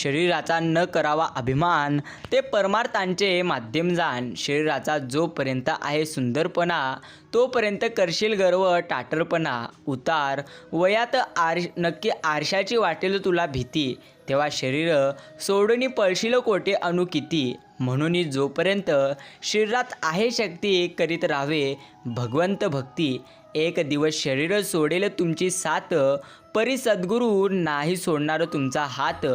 शरीराचा न करावा अभिमान ते परमार्थांचे माध्यम जाण. शरीराचा जोपर्यंत आहे सुंदरपणा तोपर्यंत करशील गर्व टाटरपणा. उतार वयात आर नक्की आरशाची वाटेल तुला भीती. तेव्हा शरीर सोडून पळशील कोटे अणु किती म्हणून जोपर्यंत शरीरात आहे शक्ती करीत राहावे भगवंत भक्ती. एक दिवस शरीर सोडेल तुमची साथ परी सद्गुरू नाही सोडणार तुमचा हात.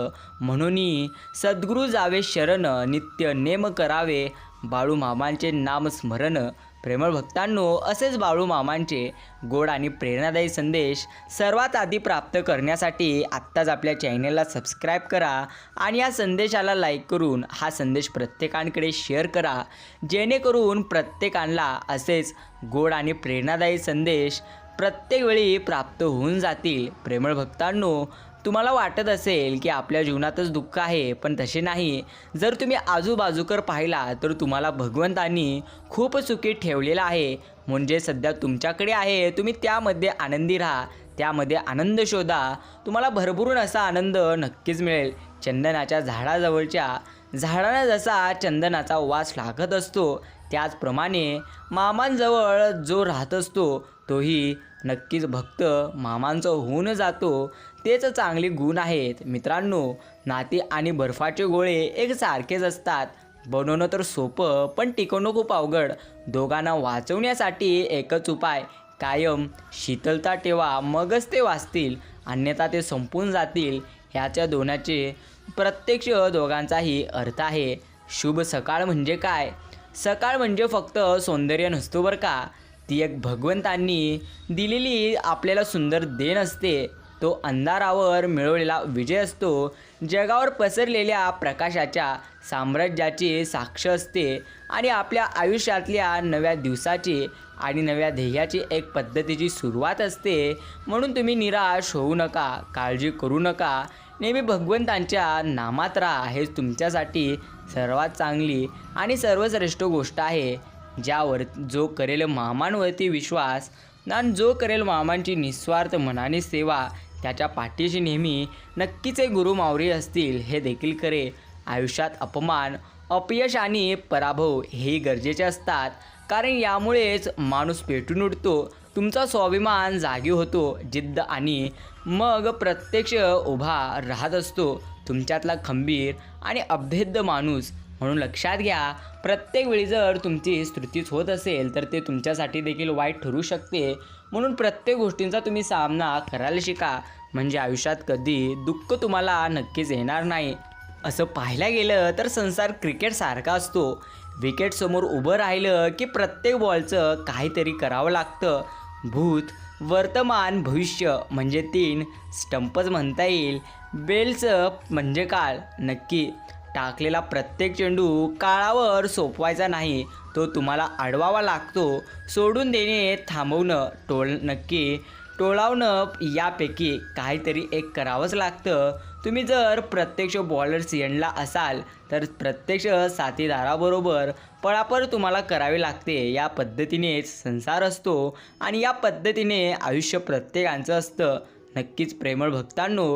म्हणून सद्गुरू जावे शरण नित्य नेम करावे बाळू मामांचे नाम स्मरण प्रेमळ भक्तांनो असेच बाळू मामांचे गोड आणि प्रेरणादायी संदेश सर्वात आधी प्राप्त करण्यासाठी आत्ताच आपल्या चॅनलला सबस्क्राईब करा आणि या संदेशाला लाईक करून हा संदेश प्रत्येकांकडे शेअर करा. जेणेकरून प्रत्येकांना असेच गोड आणि प्रेरणादायी संदेश प्रत्येक वेळी प्राप्त होऊन जातील. प्रेमळ भक्तांनो तुम्हाला वाटत असेल की आपल्या जीवनातच दुःख आहे पण तसे नाही. जर तुम्ही आजूबाजूकर पाहिला तर तुम्हाला भगवंतांनी खूप सुखी ठेवलेलं आहे. म्हणजे सध्या तुमच्याकडे आहे तुम्ही त्यामध्ये आनंदी राहा. त्यामध्ये आनंद शोधा. तुम्हाला भरभरून असा आनंद नक्कीच मिळेल. चंदनाच्या झाडाजवळच्या झाडाला जसा चंदनाचा वास लागत असतो त्याचप्रमाणे मामांजवळ जो राहत असतो तोही नक्कीच भक्त मामांचं होऊन जातो. तेच चांगले गुण आहेत. मित्रांनो नाती आणि बर्फाचे गोळे एक सारखेच असतात. बनवणं तर सोपं पण टिकवणं खूप अवघड. दोघांना वाचवण्यासाठी एकच उपाय कायम शीतलता ठेवा मगच ते वाचतील अन्यथा ते संपून जातील. ह्याच्या दोन्याचे प्रत्यक्ष दोघांचाही अर्थ आहे. शुभ सकाळ म्हणजे काय? सकाळ म्हणजे फक्त सौंदर्य नसतो बरं का? ती एक भगवंतांनी दिलेली आपल्याला सुंदर देण असते. तो अंधारावर मिळवलेला विजय असतो जगावर पसरलेल्या प्रकाशाच्या साम्राज्याची साक्ष असते आणि आपल्या आयुष्यातल्या नव्या दिवसाची आणि नव्या ध्येयाची एक पद्धतीची सुरुवात असते. म्हणून तुम्ही निराश होऊ नका काळजी करू नका. नेहमी भगवंतांच्या नामात राहा हेच तुमच्यासाठी सर्वात चांगली आणि सर्वश्रेष्ठ गोष्ट आहे. ज्यावर जो करेल मामांवरती विश्वास आणि जो करेल मामांची निस्वार्थ मनाने सेवा त्याच्या पाठीशी नेहमी नक्कीच एक गुरु मावरी असतील हे देखील करे आयुष्यात अपमान अपयश आणि पराभव हेही गरजेचे असतात. कारण यामुळेच माणूस पेटून उठतो तुमचा स्वाभिमान जागी होतो जिद्द आणि मग प्रत्यक्ष उभा राहत असतो. तुमच्यातला खंबीर आणि अभेद्य माणूस म्हणून लक्षात घ्या प्रत्येक वेळी जर तुमची स्तुतीच होत असेल तर ते तुमच्यासाठी देखील वाईट ठरू शकते. म्हणून प्रत्येक गोष्टींचा तुम्ही सामना करायला शिका. म्हणजे आयुष्यात कधी दुःख तुम्हाला नक्कीच येणार नाही. असं पाहायला गेलं तर संसार क्रिकेटसारखा असतो. विकेटसमोर उभं राहिलं की प्रत्येक बॉलचं काहीतरी करावं लागतं. भूत वर्तमान भविष्य म्हणजे तीन. स्टंपच म्हणता येईल. बेलचं म्हणजे काळ. नक्की. टाकलेला प्रत्येक चेंडू काळावर सोपवायचा नाही. तो तुम्हाला अडवावा लागतो. सोडून देणे थांबवणं टोळ नक्की टोळावणं यापैकी काहीतरी एक करावंच लागतं. तुम्ही जर प्रत्यक्ष बॉलर्स एंडला असाल तर प्रत्यक्ष साथीदाराबरोबर पळापळ तुम्हाला करावी लागते. या पद्धतीनेच संसार असतो आणि या पद्धतीने आयुष्य प्रत्येकांचं असतं. नक्कीच प्रेमळ भक्तांनो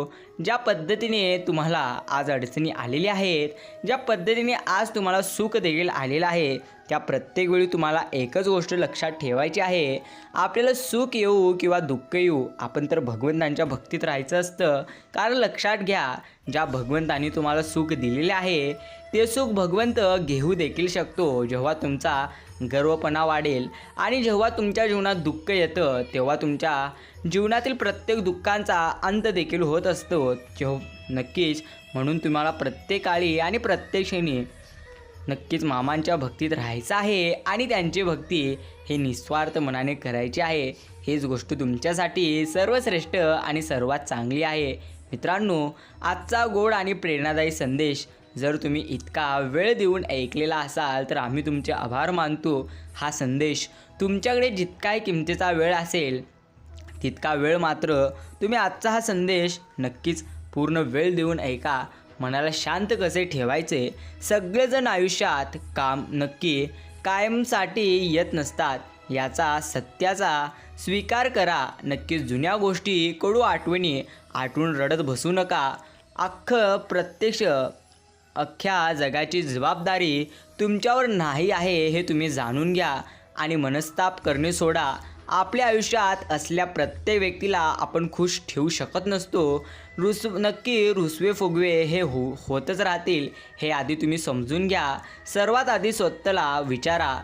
ज्या पद्धतीने तुम्हाला आज अडचणी आलेल्या आहेत ज्या पद्धतीने आज तुम्हाला सुख देखील आलेलं आहे त्या प्रत्येक वेळी तुम्हाला एकच गोष्ट लक्षात ठेवायची आहे. आपल्याला सुख येऊ किंवा दुःख येऊ आपण तर भगवंतांच्या भक्तीत राहायचं असतं. कारण लक्षात घ्या ज्या भगवंतांनी तुम्हाला सुख दिलेले आहे ते सुख भगवंत घेऊ देखील शकतो. जेव्हा तुमचा गर्वपणा वाढेल आणि जेव्हा तुमच्या जीवनात दुःख येतं तेव्हा तुमच्या जीवनातील प्रत्येक दुःखांचा अंत देखील होत असतो. जेव्हा नक्कीच म्हणून तुम्हाला प्रत्येक काळी आणि प्रत्येक क्षणी नक्कीच मामांच्या भक्तीत राहायचं आहे आणि त्यांची भक्ती हे निस्वार्थ मनाने करायची आहे. हीच गोष्ट तुमच्यासाठी सर्वश्रेष्ठ आणि सर्वात चांगली आहे. मित्रांनो आजचा गोड आणि प्रेरणादायी संदेश जर तुम्ही इतका वेळ देऊन ऐकलेला असाल तर आम्ही तुमचे आभार मानतो. हा संदेश तुमच्याकडे जितकाही किमतीचा वेळ असेल तितका वेळ मात्र तुम्ही आजचा हा संदेश नक्कीच पूर्ण वेळ देऊन ऐका. मनाला शांत कसे ठेवायचे सगळेजण आयुष्यात काम नक्की कायमसाठी येत नसतात. याचा सत्याचा स्वीकार करा. नक्कीच जुन्या गोष्टी कडू आठवणी आठवून रडत बसू नका. अख्खं प्रत्यक्ष अख्ख्या जगाची जबाबदारी तुमच्यावर नाही आहे हे तुम्ही जाणून घ्या आणि मनस्ताप करणे सोडा. आपल्या आयुष्यात असल्या प्रत्येक व्यक्तीला आपण खुश ठेवू शकत नसतो. रुस नक्की रुसवे फुगवे हे हो होतच राहतील हे आधी तुम्ही समजून घ्या. सर्वात आधी स्वतःला विचारा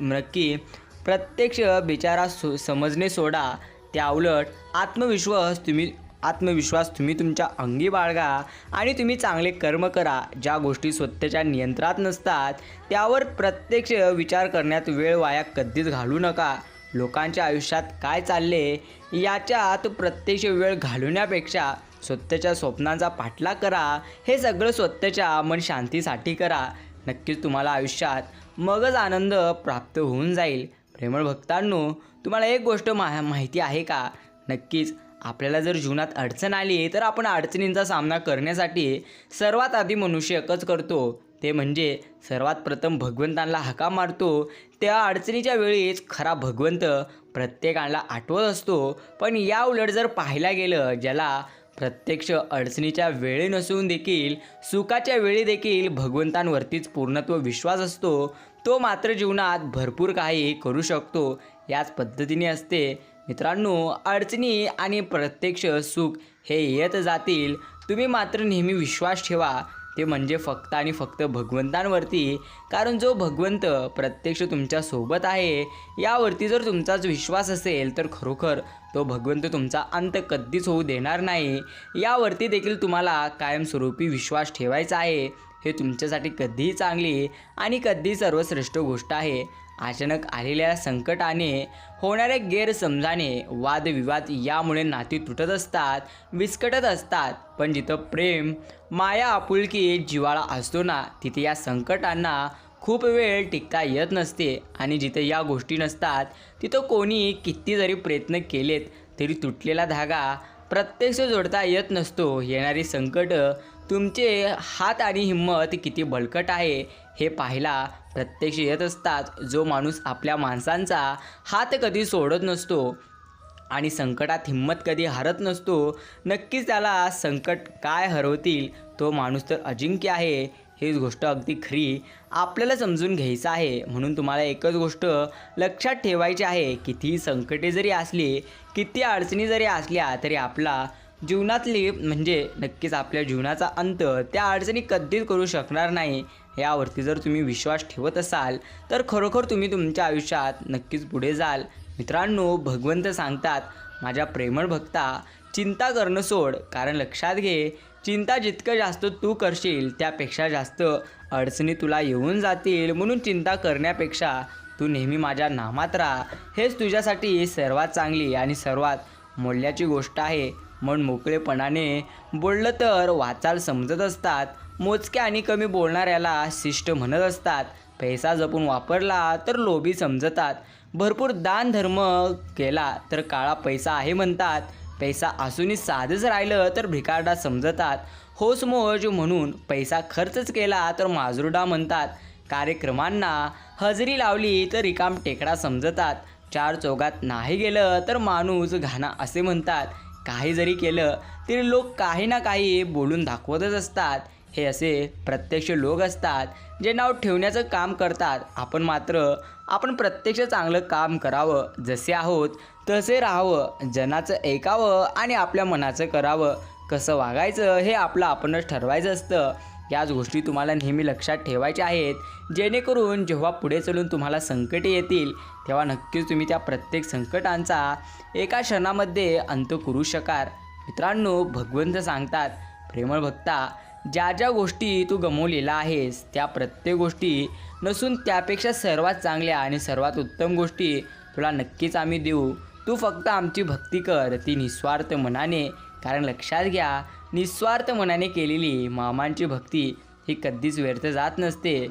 नक्की प्रत्यक्ष बिचारा सो समजणे सोडा. त्या उलट आत्मविश्वास तुम्ही आत्मविश्वास तुम्ही तुमच्या अंगी बाळगा आणि तुम्ही चांगले कर्म करा. ज्या गोष्टी स्वतःच्या नियंत्रणात नसतात त्यावर प्रत्यक्ष विचार करण्यात वेळ वाया कधीच घालू नका. लोकांच्या आयुष्यात काय चालले याच्यात प्रत्यक्ष वेळ घालवण्यापेक्षा स्वतःच्या स्वप्नांचा पाठलाग करा. हे सगळं स्वतःच्या मन शांतीसाठी करा. नक्कीच तुम्हाला आयुष्यात मगच आनंद प्राप्त होऊन जाईल. प्रेमळ भक्तांनो तुम्हाला एक गोष्ट मा माहिती आहे का? नक्कीच आपल्याला जर जीवनात अडचण आली तर आपण अडचणींचा सामना करण्यासाठी सर्वात आधी मनुष्य एकच करतो. ते म्हणजे सर्वात प्रथम भगवंतांना हाका मारतो. त्या अडचणीच्या वेळीच खरा भगवंत प्रत्येकाला आठवत असतो. पण या उलट जर पाहायला गेलं ज्याला प्रत्यक्ष अडचणीच्या वेळी नसून देखील सुखाच्या वेळी देखील भगवंतांवरतीच पूर्णत्व विश्वास असतो तो मात्र जीवनात भरपूर काही करू शकतो. याच पद्धतीने असते. मित्रांनो अडचणी आणि प्रत्यक्ष सुख हे येत जातील. तुम्ही मात्र नेहमी विश्वास ठेवा. ते म्हणजे फक्त आणि फक्त भगवंतांवरती. कारण जो भगवंत प्रत्यक्ष तुमच्यासोबत आहे यावरती जर तुमचाच विश्वास असेल तर खरोखर तो भगवंत तुमचा अंत कधीच होऊ देणार नाही. यावरती देखील तुम्हाला कायमस्वरूपी विश्वास ठेवायचा आहे. हे तुमच्यासाठी कधीही चांगली आणि कधीही सर्वश्रेष्ठ गोष्ट आहे. अचानक आलेल्या संकटाने होणाऱ्या गैरसमजाने वादविवाद यामुळे नाती तुटत असतात विस्कटत असतात. पण जिथं प्रेम माया आपुलकी जिवाळा असतो ना तिथे या संकटांना खूप वेळ टिकता येत नसते. आणि जिथे या गोष्टी नसतात तिथं कोणी किती जरी प्रयत्न केलेत तरी तुटलेला धागा प्रत्यक्ष जोडता येत नसतो. येणारी संकट तुमचे हात आणि हिंमत किती बळकट आहे हे पाहायला प्रत्यक्ष येत असतात. जो माणूस आपल्या माणसांचा हात कधी सोडत नसतो आणि संकटात हिंमत कधी हरत नसतो नक्कीच त्याला संकट काय हरवतील तो माणूस तर अजिंक्य आहे. हीच गोष्ट अगदी खरी. आपल्याला समजून घ्यायचं आहे. म्हणून तुम्हाला एकच गोष्ट लक्षात ठेवायची आहे. कितीही संकटे जरी असली किती अडचणी जरी असल्या तरी आपला जीवनातली म्हणजे नक्कीच आपल्या जीवनाचा अंत त्या अडचणी कधीच करू शकणार नाही यावरती जर तुम्ही विश्वास ठेवत असाल तर खरोखर तुम्ही तुमच्या आयुष्यात नक्कीच पुढे जाल. मित्रांनो भगवंत सांगतात माझ्या प्रेमळ भक्ता चिंता करणं सोड कारण लक्षात घे चिंता जितकं जास्त तू करशील त्यापेक्षा जास्त अडचणी तुला येऊन जातील. म्हणून चिंता करण्यापेक्षा तू नेहमी माझ्या नामात राहा. हेच तुझ्यासाठी सर्वात चांगली आणि सर्वात मौल्याची गोष्ट आहे. मन मोकळेपणाने बोललं तर वाचाल समजत असतात. मोजक्या आणि कमी बोलणाऱ्याला शिष्ट म्हणत असतात. पैसा जपून वापरला तर लोभी समजतात. भरपूर दान धर्म केला तर काळा पैसा आहे म्हणतात. पैसा असूनही साधंच राहिलं तर भिकारडा समजतात. होसमोज म्हणून पैसा खर्चच केला तर माजुरडा म्हणतात. कार्यक्रमांना हजेरी लावली तर रिकाम टेकडा समजतात. चार चौघात नाही गेलं तर माणूस घाणा असे म्हणतात. काही जरी केलं तरी लोक काही ना काही बोलून दाखवतच असतात. हे असे प्रत्यक्ष लोक असतात जे नाव ठेवण्याचं काम करतात. आपण मात्र आपण प्रत्यक्ष चांगलं काम करावं जसे आहोत तसे राहावं. जनाचं ऐकावं आणि आपल्या मनाचं करावं. कसं वागायचं हे आपलं आपणच ठरवायचं असतं. याच गोष्टी तुम्हाला नेहमी लक्षात ठेवायच्या आहेत. जेणेकरून जेव्हा पुढे चलून तुम्हाला संकटे येतील तेव्हा नक्कीच तुम्ही त्या प्रत्येक संकटांचा एका क्षणामध्ये अंत करू शकाल. मित्रांनो भगवंत सांगतात प्रेमळ भक्ता ज्या ज्या गोष्टी तू गमवलेला आहेस त्या प्रत्येक गोष्टी नसून त्यापेक्षा सर्वात चांगल्या आणि सर्वात उत्तम गोष्टी तुला नक्कीच आम्ही देऊ. तू फक्त आमची भक्ती कर. ती निस्वार्थ मनाने कारण लक्षात घ्या निस्वार्थ मनाने केलेली मामांची भक्ती ही कधीच व्यर्थ जात नसते.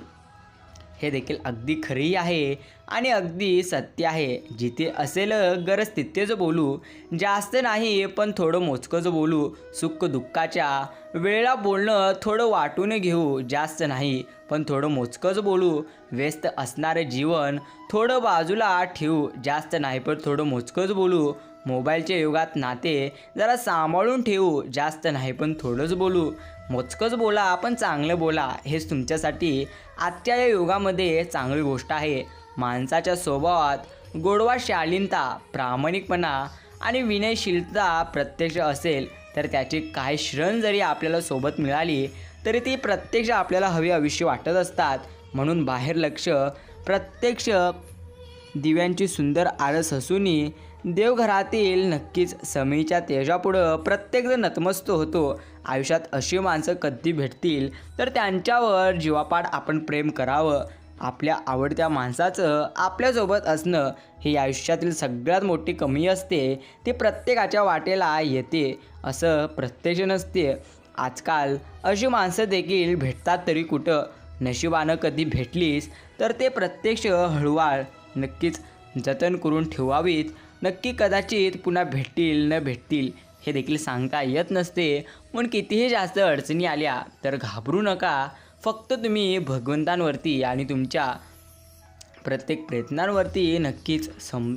हे देखील अगदी खरी आहे आणि अगदी सत्य आहे. जिथे असेल गरज तिथेच बोलू. जास्त नाही पण थोडं मोजकंच बोलू. सुख दुःखाच्या वेळा बोलणं थोडं वाटून घेऊ. जास्त नाही पण थोडं मोजकंच बोलू. व्यस्त असणारं जीवन थोडं बाजूला ठेवू जास्त नाही पण थोडं मोजकंच बोलू. मोबाईलच्या युगात नाते जरा सांभाळून ठेवू जास्त नाही पण थोडंच बोलू. मोजकंच बोला पण चांगलं बोला हेच तुमच्यासाठी आजच्या या युगामध्ये चांगली गोष्ट आहे. माणसाच्या स्वभावात गोडवा शालीनता प्रामाणिकपणा आणि विनयशीलता प्रत्यक्ष असेल तर त्याची काही श्रण जरी आपल्याला सोबत मिळाली तरी ती प्रत्यक्ष आपल्याला हवी आयुष्य वाटत असतात. म्हणून बाहेर लक्ष प्रत्यक्ष दिव्यांची सुंदर आरस असूनही देवघरातील नक्कीच समीच्या तेजापुढं प्रत्येकजण नतमस्त होतो. आयुष्यात अशी माणसं कधी भेटतील? तर त्यांच्यावर जीवापाड आपण प्रेम करावं. आपल्या आवडत्या माणसाचं आपल्यासोबत असणं ही आयुष्यातील सगळ्यात मोठी कमी असते. ती प्रत्येकाच्या वाटेला येते. असं प्रत्यक्ष नसते. आजकाल अशी माणसं देखील भेटतात तरी कुठं? नशिबानं कधी भेटलीस? तर ते प्रत्यक्ष हळूवाळ नक्कीच जतन करून ठेवावीत. नक्की कदाचित पुन्हा भेटतील न भेटतील हे देखील सांगता येत नसते. म्हणून कितीही जास्त अडचणी आल्या तर घाबरू नका. फक्त तुम्ही भगवंतांवरती आणि तुमच्या प्रत्येक प्रयत्नांवरती नक्कीच सम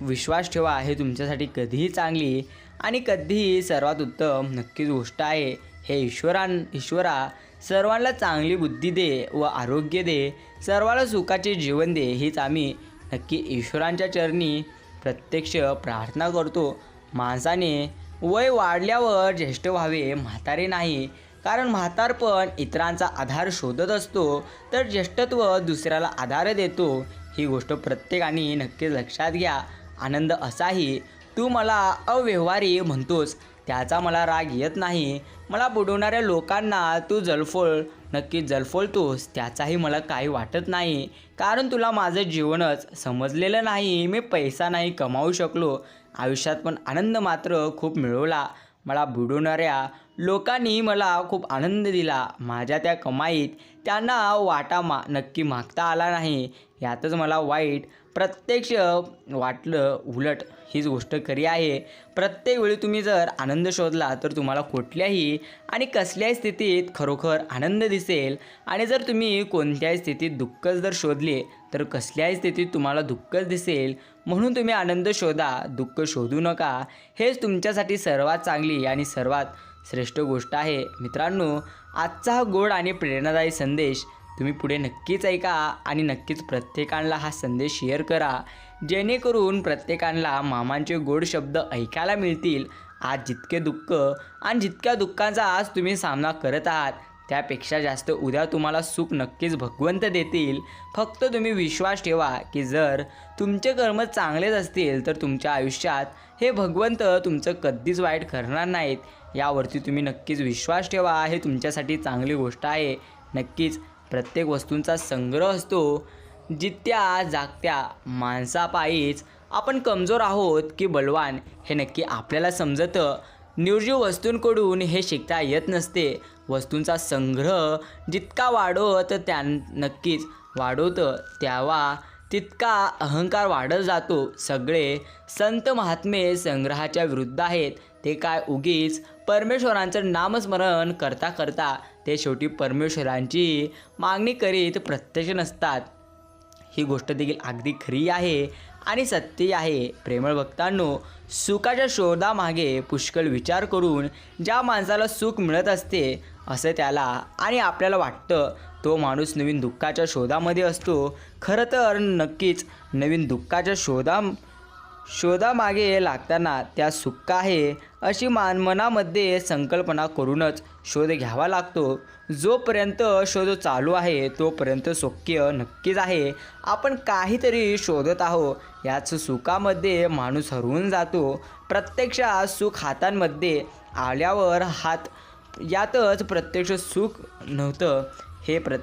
विश्वास ठेवा. हे तुमच्यासाठी कधीही चांगली आणि कधीही सर्वात उत्तम नक्कीच गोष्ट आहे. हे ईश्वरां ईश्वरा सर्वांना चांगली बुद्धी दे व आरोग्य दे. सर्वांना सुखाचे जीवन दे. हीच आम्ही नक्की ईश्वरांच्या चरणी प्रत्यक्ष प्रार्थना करतो. माणसाने वय वाढल्यावर ज्येष्ठ व्हावे म्हातारे नाही. कारण म्हातारपण इतरांचा आधार शोधत असतो. तर ज्येष्ठत्व दुसऱ्याला आधार देतो. ही गोष्ट प्रत्येकाने नक्कीच लक्षात घ्या. आनंद असाही तू मला अव्यवहारी म्हणतोस. त्याचा मला राग येत नाही. मला बुडवणाऱ्या लोकांना तू जलफोळ नक्की जलफोलतोस त्याचाही मला काही वाटत नाही. कारण तुला माझं जीवनच समजलेलं नाही. मी पैसा नाही कमावू शकलो. आयुष्यात पण आनंद मात्र खूप मिळवला. मला बुडवणाऱ्या लोकांनी मला खूप आनंद दिला. माझ्या त्या कमाईत त्यांना वाटा मा नक्की मागता आला नाही. ह्यातच मला वाईट प्रत्यक्ष वाटलं उलट हीच गोष्ट खरी आहे. प्रत्येक वेळी तुम्ही जर आनंद शोधला तर तुम्हाला कुठल्याही आणि कसल्याही स्थितीत खरोखर आनंद दिसेल. आणि जर तुम्ही कोणत्याही स्थितीत दुःखच जर शोधले तर कसल्याही स्थितीत तुम्हाला दुःखच दिसेल. म्हणून तुम्ही आनंद शोधा दुःख शोधू नका. हेच तुमच्यासाठी सर्वात चांगली आणि सर्वात श्रेष्ठ गोष्ट आहे. मित्रांनो आजचा हा गोड आणि प्रेरणादायी संदेश तुम्ही पुढे नक्कीच ऐका आणि नक्कीच प्रत्येकाला हा संदेश शेअर करा. जेणेकरून प्रत्येकाला मामांचे गोड शब्द ऐकायला मिळतील. आज जितके दुःख आणि जितक्या दुःखांचा आज तुम्ही सामना करत आहात त्यापेक्षा जास्त उद्या तुम्हाला सुख नक्कीच भगवंत देतील. फक्त तुम्ही विश्वास ठेवा की जर तुमचे कर्म चांगलेच असतील तर तुमच्या आयुष्यात हे भगवंत तुमचं कधीच वाईट करणार नाहीत. यावरती तुम्ही नक्कीच विश्वास ठेवा. हे तुमच्यासाठी चांगली गोष्ट आहे. नक्कीच प्रत्येक वस्तूंचा संग्रह असतो जित्या जागत्या माणसापायीच आपण कमजोर आहोत की बलवान हे नक्की आपल्याला समजतं. निर्जीव वस्तूंकडून हे शिकता येत नसते. वस्तूंचा संग्रह जितका वाढवत त्या नक्कीच वाढवतं त्यावा तितका अहंकार वाढत जातो. सगळे संत महात्मे संग्रहाच्या विरुद्ध आहेत. ते काय उगीच परमेश्वरांचं नामस्मरण करता करता ते शेवटी परमेश्वरांची मागणी करीत प्रत्यक्ष नसतात. ही गोष्ट देखील अगदी खरी आहे आणि सत्य आहे. प्रेमळ भक्तांनो सुखाच्या शोधामागे पुष्कळ विचार करून ज्या माणसाला सुख मिळत असते असं त्याला आणि आपल्याला वाटतं तो माणूस नवीन दुःखाच्या शोधामध्ये असतो. खरं तर नक्कीच नवीन दुःखाच्या शोधा शोधामागे लागताना त्या सुख आहे अशी मान मनामध्ये संकल्पना करूनच शोध घ्यावा लागतो. जोपर्यंत शोध चालू आहे तोपर्यंत सौख्य नक्कीच आहे. आपण काहीतरी शोधत आहोत. याच सुखामध्ये माणूस हरवून जातो. प्रत्यक्षात सुख हातांमध्ये आल्यावर हात यातच प्रत्यक्ष सुख नव्हतं. हे प्र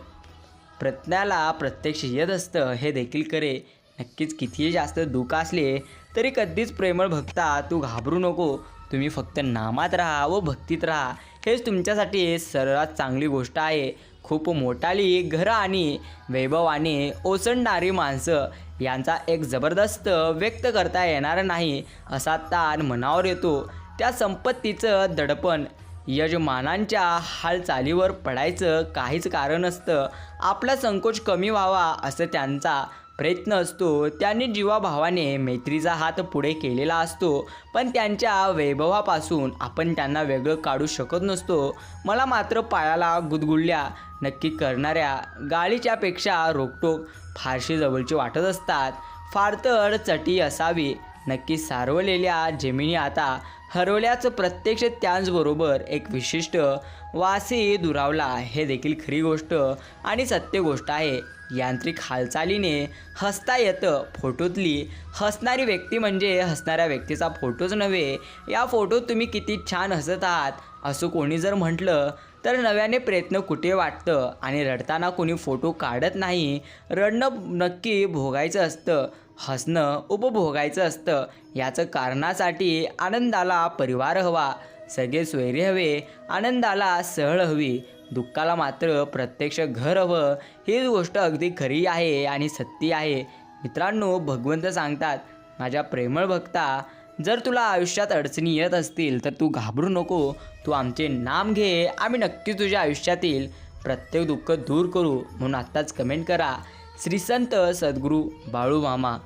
प्रज्ञाला प्रत्यक्ष येत असतं. हे देखील करे नक्कीच कितीही जास्त दुःख असले तरी कधीच प्रेमळ भक्ता तू घाबरू नको. तुम्ही फक्त नामात राहा व भक्तीत राहा. हेच तुमच्यासाठी सर्वात चांगली गोष्ट आहे. खूप मोठाली घरं आणि वैभवाने ओसंडणारी माणसं यांचा एक जबरदस्त व्यक्त करता येणार नाही असा ताण मनावर येतो. त्या संपत्तीचं दडपण यजमानांच्या हालचालीवर पडायचं काहीच कारण नसतं. आपला संकोच कमी व्हावा असं त्यांचा प्रयत्न असतो त्यांनी जीवाभावाने मैत्रीचा हात पुढे केलेला असतो पण त्यांच्या वैभवापासून आपण त्यांना वेगळं काढू शकत नसतो. मला मात्र पायाला गुदगुडल्या नक्की करणाऱ्या गाळीच्यापेक्षा रोकटोक फारशी जवळची वाटत असतात. फार तर चटी असावी नक्की सारवलेल्या जमिनी आता हरवल्याचं प्रत्यक्ष त्याचबरोबर एक विशिष्ट वासी दुरावला हे देखील खरी गोष्ट आणि सत्य गोष्ट आहे. यांत्रिक हालचालीने हसता येतं फोटोतली. हसणारी व्यक्ती म्हणजे हसणाऱ्या व्यक्तीचा फोटोच नव्हे. या फोटोत तुम्ही किती छान हसत आहात असं कोणी जर म्हटलं तर नव्याने प्रयत्न कुठे वाटतं? आणि रडताना कोणी फोटो काढत नाही रडणं नक्की भोगायचं असतं. हसणं उपभोगायचं असतं. याचं कारणासाठी आनंदाला परिवार हवा. सगळे सोयरे हवे आनंदाला सहळ हवी. दुःखाला मात्र प्रत्यक्ष घर हवं. हीच गोष्ट अगदी खरी आहे आणि सत्य आहे. मित्रांनो भगवंत सांगतात माझ्या प्रेमळ भक्ता जर तुला आयुष्यात अडचणी येत असतील तर तू घाबरू नको. तू आमचे नाम घे. आम्ही नक्की तुझ्या आयुष्यातील प्रत्येक दुःख दूर करू. म्हणून आत्ताच कमेंट करा. श्री संत सद्गुरू बाळूमामा.